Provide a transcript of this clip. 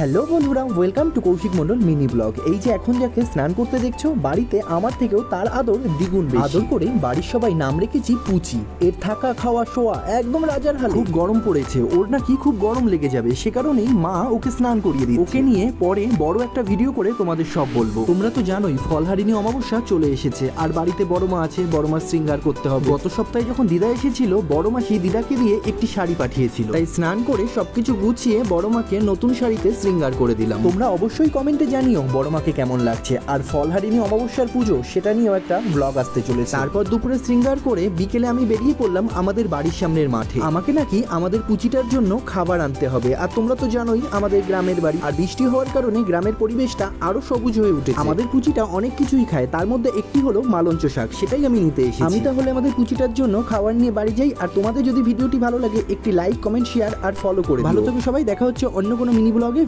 Hello বন্ধুরা welcome to Koushik Mondal mini blog এই যে এখন যাকে স্নান করতে দেখছ, বাড়িতে আমার থেকেও তার আদর দ্বিগুণ আদর করে বাড়ির সবাই নাম রেখেছি পুচি। এর থাকা খাওয়া শোয়া একদম রাজার হাল। খুব গরম পড়েছে, ওর নাকি খুব গরম লেগে যাবে, সে কারণেই মা ওকে স্নান করিয়ে দিই ওকে নিয়ে পরে বড় একটা ভিডিও করে তোমাদের সব বলব। তোমরা তো জানোই, ফলহারিণী অমাবস্যা চলে এসেছে, আর বাড়িতে বড় মা আছে, বড় মা শৃঙ্গার করতে হবে। গত সপ্তাহে যখন দিদা এসেছিল, বড় মা সেই দিদাকে দিয়ে একটি শাড়ি পাঠিয়েছিল। তাই স্নান করে সবকিছু গুছিয়ে বড় মাকে নতুন শাড়িতে শৃঙ্গার করে দিলাম। তোমরা অবশ্যই কমেন্টে জানিও বড় মাকে কেমন লাগছে। আর ফলহারিণী অমাবস্যার পুজো সেটা নিয়েও একটা ব্লগ আসতে চলেছে। তারপর দুপুরে শৃঙ্গার করে বিকেলে আমি বেরিয়ে পড়লাম আমাদের বাড়ির সামনের মাঠে। আমাকে নাকি আমাদের পুচিটার জন্য খাবার আনতে হবে। আর তোমরা তো জানোই আমাদের গ্রামের বাড়ি। আর বৃষ্টি হওয়ার কারণে গ্রামের পরিবেশটা আরও সবুজ হয়ে উঠেছে। আমাদের পুচিটা অনেক কিছুই খায়। তার মধ্যে একটি হলো মালঞ্চ শাক। সেটাই আমি নিতে এসেছি। আমি তাহলে আমাদের পুচিটার জন্য খাবার নিয়ে বাড়ি যাই। আর তোমাদের যদি ভিডিওটি ভালো লাগে একটি লাইক কমেন্ট শেয়ার আর ফলো করে ভালো থেকো সবাই। দেখা হচ্ছে অন্য কোনো মিনি ব্লগে।